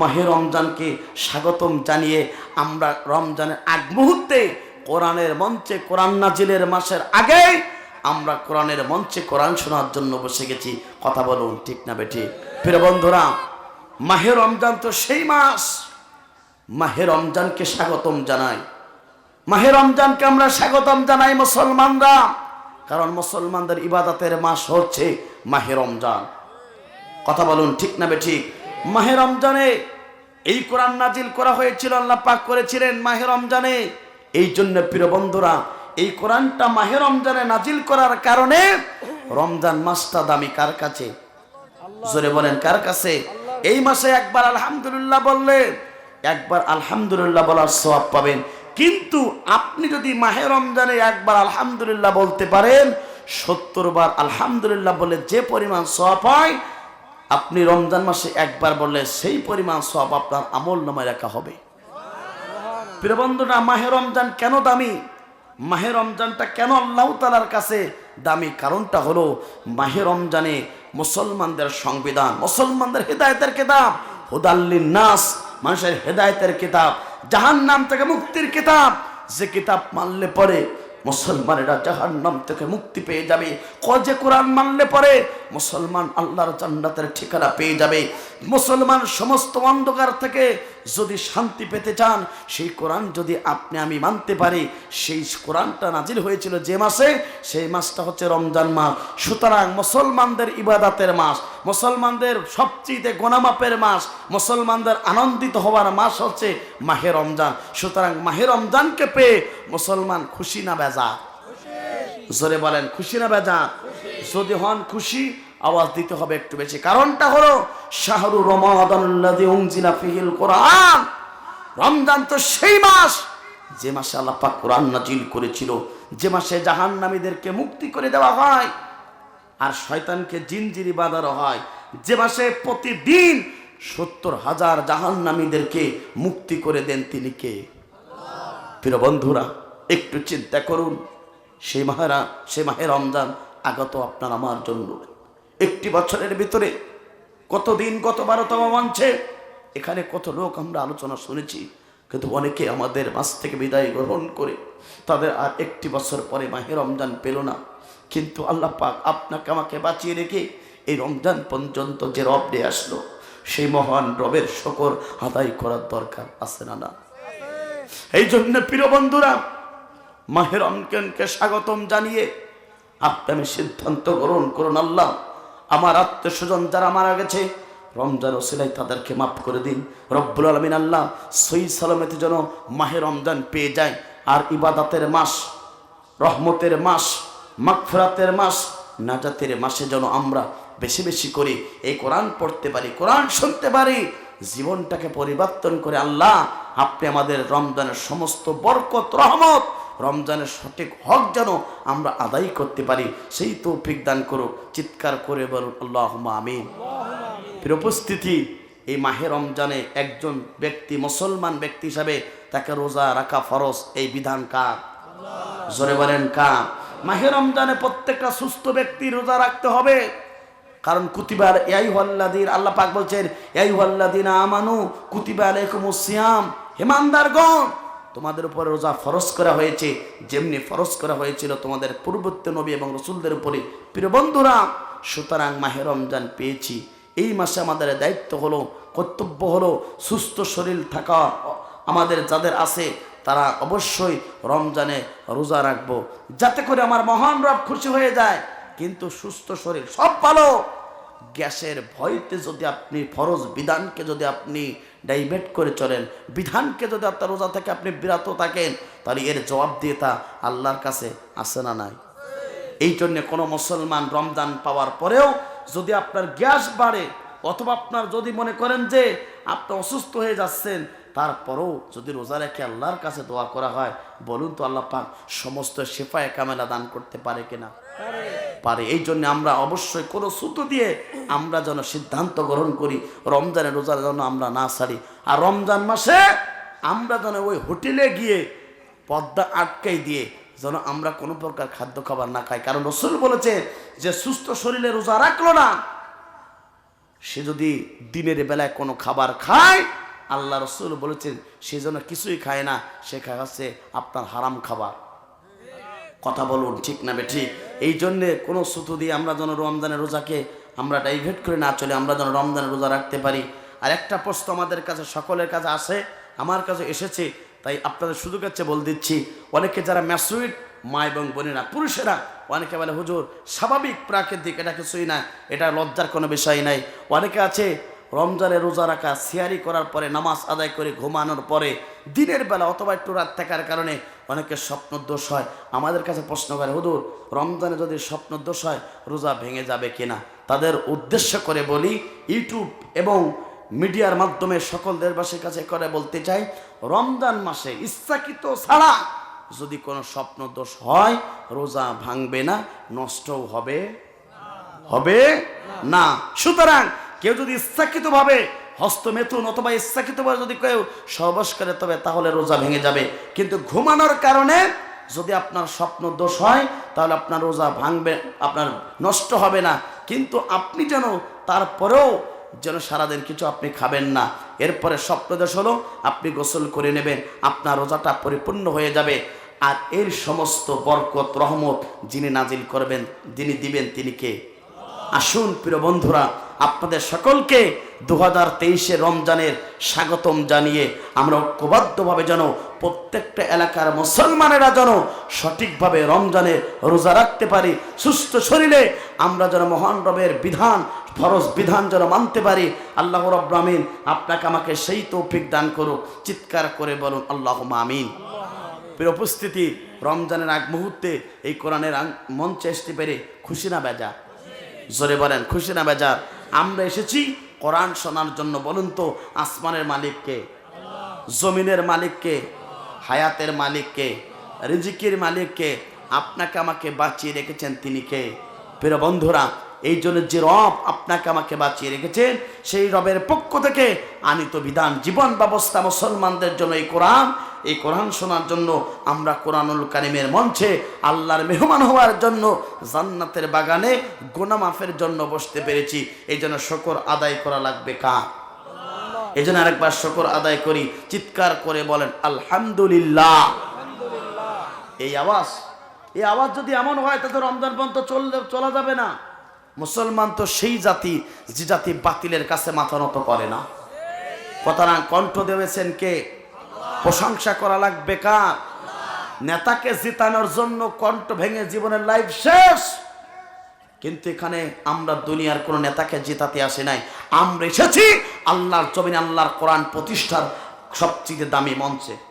মাহে রমজানকে স্বাগতম জানিয়ে আমরা রমজানের আগ মুহূর্তে কোরআনের মঞ্চে কোরআন নাজিলের মাসের আগে আমরা কোরআনের মঞ্চে কোরআন শোনার জন্য বসে গেছি। কথা বলুন, ঠিক না বেঠি? প্রিয় বন্ধুরা, মাহে রমজান তো সেই মাস। মাহে রমজানকে স্বাগতম জানাই। মাহে রমজানকে আমরা স্বাগতম জানাই মুসলমানরা, কারণ মুসলমানদের ইবাদতের মাস হচ্ছে মাহে রমজান। কথা বলুন, ঠিক না ঠিক মাহে রমজানে এই কোরআন নাজিল করা হয়েছিল, আল্লাহ পাক করেছিলেন মাহে রমজানে। এই জন্য প্রিয় বন্ধুরা, এই কোরআনটা মাহে রমজানে নাজিল করার কারণে রমজান মাসটা দামি কার কাছে? জোরে বলেন, কার কাছে? এই মাসে একবার আলহামদুলিল্লাহ বললে, একবার আলহামদুলিল্লাহ বলার সওয়াব পাবেন। কিন্তু আপনি যদি মাহে রমজানে একবার আলহামদুলিল্লাহ বলতে পারেন সত্তর বার আলহামদুলিল্লাহ বলে যে পরিমাণ সওয়াব হয় আপনি রমজান মাসে একবার বললে সেই পরিমাণ সব আপনার আমল নামায় রাখা হবে। প্রিয় বন্ধুরা, মাহে রমজান কেন দামি? মাহে রমজানটা কেন আল্লাহ তালার কাছে দামি? কারণটা হলো মাহে রমজানে মুসলমানদের সংবিধান, মুসলমানদের হেদায়তের কিতাব হুদাল্লিন নাস মানুষের হেদায়তের কিতাব জাহান নাম থেকে মুক্তির কিতাব, যে কিতাব মানলে পরে মুসলমানেরা জাহার নাম থেকে মুক্তি পেয়ে যাবে। কজে কোরআন মানলে পরে? মুসলমান আল্লাহর জান্নাতের ঠিকানা পেয়ে যাবে। মুসলমান সমস্ত অন্ধকার থেকে যদি শান্তি পেতে চান, সেই কোরআন যদি আপনি আমি মানতে পারি, সেই কোরআনটা নাজিল হয়েছিল যে মাসে? সেই মাসটা হচ্ছে রমজান মাস। সুতরাং মুসলমানদের ইবাদাতের মাস। মুসলমানদের সবচেয়ে গোনামাপের মাস, মুসলমানদের আনন্দিত হওয়ার মাস হচ্ছে মাহে রমজান। সুতরাং মাহে রমজানকে পেয়ে মুসলমান খুশি না বেজা জোরে বলেন, খুশি না বেজা যদি হন খুশি, আওয়াজ দিতে হবে একটু বেশি। কারণটা হলো শাহরু ফিহিল কোরআন। রমজান তো সেই মাস যে মাসে আল্লাহ পাক কোরআন নাজিল করেছিল, যে মাসে জাহান্নামীদেরকে মুক্তি করে দেওয়া হয়। আর শয়তানকে জিনজিরি বাঁধানো হয়। যে মাসে প্রতিদিন সত্তর হাজার জাহান্নামীদেরকে মুক্তি করে দেন তিনি কে? প্রিয় বন্ধুরা, একটু চিন্তা করুন। সেই মাহেরা সে মাহে রমজান আগত আপনার আমার জন্য। একটি বছরের ভিতরে কতদিন কত বারোতম মানছে এখানে কত লোক আমরা আলোচনা শুনেছি, কিন্তু অনেকে আমাদের মাস থেকে বিদায় গ্রহণ করে তাদের আর একটি বছর পরে মাহে রমজান পেল না। কিন্তু আল্লাহ পাক আপনাকে আমাকে বাঁচিয়ে রেখে এই রমজান পর্যন্ত যে রব দিয়ে আসলো, সেই মহান রবের শকর আদায় করার দরকার আছে না না? এই জন্য প্রিয় বন্ধুরা, মাহে রমজানকে স্বাগতম জানিয়ে আপনি সিদ্ধান্ত গ্রহণ করুন আল্লাহ। আমার আত্মীয় স্বজন যারা মারা গেছে, রমজান ও ওসিলাই তাদেরকে মাফ করে দিন। রব্বুল আলমিন আল্লাহ সই সালামতে যেন মাহে রমজান পেয়ে যায়। আর ইবাদাতের মাস, রহমতের মাস মাগফিরাতের মাস, নাজাতের মাসে যেন আমরা বেশি বেশি করে এই কোরআন পড়তে পারি, কোরআন শুনতে পারি, জীবনটাকে পরিবর্তন করে আল্লাহ আপনি আমাদের রমজানের সমস্ত বরকত, রহমত, রমজানের সঠিক হক যেন আমরা আদায় করতে পারি, সেই তৌফিক দান করুক, চিৎকার করে বলুন আল্লাহ আমিন। ফির উপস্থিতি, এই মাহে রমজানে একজন ব্যক্তি, মুসলমান ব্যক্তি হিসাবে তাকে রোজা রাখা ফরজ, এই বিধান কার? জোরে বলেন কা মাহে রমজানে প্রত্যেকটা সুস্থ ব্যক্তি রোজা রাখতে হবে। কারণ কুতিবার এই হল্লাদিন আল্লাহ পাক বলছেন এই হল্লাদিন আমানু কুতিবা আলাইকুম সিয়াম হেমানদারগণ তোমাদের উপরে রোজা ফরজ করা হয়েছে, যেমনি ফরজ করা হয়েছিল তোমাদের পূর্বত্য নবী এবং রসুলদের উপরে। প্রিয় বন্ধুরা, সুতরাং মাহে রমজান পেয়েছি। এই মাসে আমাদের দায়িত্ব হলো, কর্তব্য হলো সুস্থ শরীর থাকা। আমাদের যাদের আছে তারা অবশ্যই রমজানে রোজা রাখব। যাতে করে আমার মহান রব খুশি হয়ে যায়। কিন্তু সুস্থ শরীর সব ভালো। গ্যাসের ভয়তে যদি আপনি ফরজ বিধানকে যদি আপনি ডাইভেট করে চলেন, বিধানকে যদি আপনার রোজা থেকে আপনি বিরত থাকেন, তাহলে এর জবাব দিয়ে তা আল্লাহর কাছে আসে না নাই। এই জন্য কোনো মুসলমান রমজান পাওয়ার পরেও যদি আপনার গ্যাস বাড়ে, অথবা আপনার যদি মনে করেন যে আপনি অসুস্থ হয়ে যাচ্ছেন তারপরেও যদি রোজা রেখে আল্লাহর কাছে দোয়া করা হয়, বলুন তো আল্লাহ পাক সমস্ত শেফায় কামেলা দান করতে পারে কিনা? পারে। এই জন্য আমরা অবশ্যই কোনো সুতো দিয়ে আমরা যেন সিদ্ধান্ত গ্রহণ করি, রমজানের রোজার যেন আমরা না ছাড়ি আর রমজান মাসে আমরা যেন ওই হোটেলে গিয়ে পদ্মা আটকাই দিয়ে যেন আমরা কোনো প্রকার খাদ্য খাবার না খাই। কারণ রসুল বলেছে যে, সুস্থ শরীরে রোজা রাখল না, সে যদি দিনের বেলায় কোনো খাবার খায় আল্লাহ রসুল বলেছেন, সে যেন কিছুই খায় না, সে খায় হচ্ছে আপনার হারাম খাবার। কথা বলুন, ঠিক না বে ঠিক? এই জন্যে কোনো সুতো দিয়ে আমরা যেন রমজানের রোজাকে আমরা ডাইভার্ট করে না চলে, আমরা যেন রমজানের রোজা রাখতে পারি। আর একটা প্রশ্ন আমাদের কাছে, সকলের কাছে আসে, আমার কাছে এসেছে, তাই আপনাদের শুধু কাছে বল দিচ্ছি। অনেকে যারা ম্যাসুইড মা এবং বোনেরা, পুরুষেরা, অনেকে বলে, হুজুর, স্বাভাবিক, প্রাকৃতিক, এটা কিছুই না, এটা লজ্জার কোনো বিষয় নাই। অনেকে আছে রমজানে রোজা রাখা, সিয়ারি করার পরে, নামাজ আদায় করে ঘুমানোর পরে, দিনের বেলা অথবা একটু রাত থাকার কারণে অনেকের স্বপ্ন দোষ হয়। আমাদের কাছে প্রশ্ন করে হুদুর রমজানে যদি স্বপ্ন দোষ হয়, রোজা ভেঙে যাবে কিনা? তাদের উদ্দেশ্য করে বলি, ইউটিউব এবং মিডিয়ার মাধ্যমে সকল দেশবাসীর কাছে করে বলতে চাই, রমজান মাসে ইচ্ছাকৃত ছাড়া যদি কোনো স্বপ্ন দোষ হয়, রোজা ভাঙবে না, নষ্টও হবে? হবে না। সুতরাং কেউ যদি ইচ্ছাকৃতভাবে হস্তমেথুন অথবা ইচ্ছাকৃতভাবে যদি কেউ সহবাস করে, তবে তাহলে রোজা ভেঙে যাবে। কিন্তু ঘুমানোর কারণে যদি আপনার স্বপ্ন দোষ হয়, তাহলে আপনার রোজা ভাঙবে, আপনার নষ্ট হবে না। কিন্তু আপনি যেন তারপরেও যেন সারাদিন কিছু আপনি খাবেন না, এরপরে স্বপ্নদোষ হলো, আপনি গোসল করে নেবেন, আপনার রোজাটা পরিপূর্ণ হয়ে যাবে। আর এর সমস্ত বরকত, রহমত যিনি নাজিল করবেন, যিনি দিবেন, তিনি কে? আসুন প্রিয় বন্ধুরা, আপনাদের সকলকে দু হাজার তেইশে রমজানের স্বাগতম জানিয়ে আমরা ঐক্যবদ্ধভাবে যেন প্রত্যেকটা এলাকার মুসলমানেরা যেন সঠিকভাবে রমজানে রোজা রাখতে পারি, সুস্থ শরীরে আমরা যেন মহান রবের বিধান, ফরজ বিধান যেন মানতে পারি, আল্লাহ রব্রামিন আপনাকে আমাকে সেই তৌফিক দান করুক, চিৎকার করে বলুন আল্লাহ আমিন। প্রিয় উপস্থিতি, রমজানের আগ মুহূর্তে এই কোরআনের মঞ্চে আসতে পেরে খুশি না বেজা। জোরে বলেন, খুশি না বেজার? আমরা এসেছি কোরআন শোনার জন্য, বলুন তো, আসমানের মালিককে জমিনের মালিককে হায়াতের মালিককে রিজিকের মালিককে আপনাকে আমাকে বাঁচিয়ে রেখেছেন তিনি কে? প্রিয় বন্ধুরা, এই জন্য যে রব আপনাকে আমাকে বাঁচিয়ে রেখেছেন, সেই রবের পক্ষ থেকে আনিত বিধান, জীবন ব্যবস্থা মুসলমানদের জন্য এই কোরআন এই কোরআন শোনার জন্য আমরা কোরআনুল কারিমের মঞ্চে আল্লাহর মেহমান হওয়ার জন্য জান্নাতের বাগানে গোনামাফের জন্য বসতে পেরেছি। এই জন্য শকর আদায় করা লাগবে কা এই জন্য আরেকবার শকর আদায় করি, চিৎকার করে বলেন, আলহামদুলিল্লাহ। এই আওয়াজ এই আওয়াজ যদি এমন হয়, তাতে রমজান পর্যন্ত চললে, চলা যাবে না। মুসলমান তো সেই জাতি, যে জাতি বাতিলের কাছে মাথা নত করে না। কথাটা কণ্ঠ দেবেছেন কে? প্রশংসা করা লাগবে কার নেতাকে জিতানোর জন্য কণ্ঠ ভেঙে জীবনের লাইফ শেষ। কিন্তু এখানে আমরা দুনিয়ার কোন নেতাকে জেতাতে আসি নাই। আমরা এসেছি আল্লাহর জমিন, আল্লাহর কোরআন প্রতিষ্ঠার সবচেয়ে দামি মঞ্চে।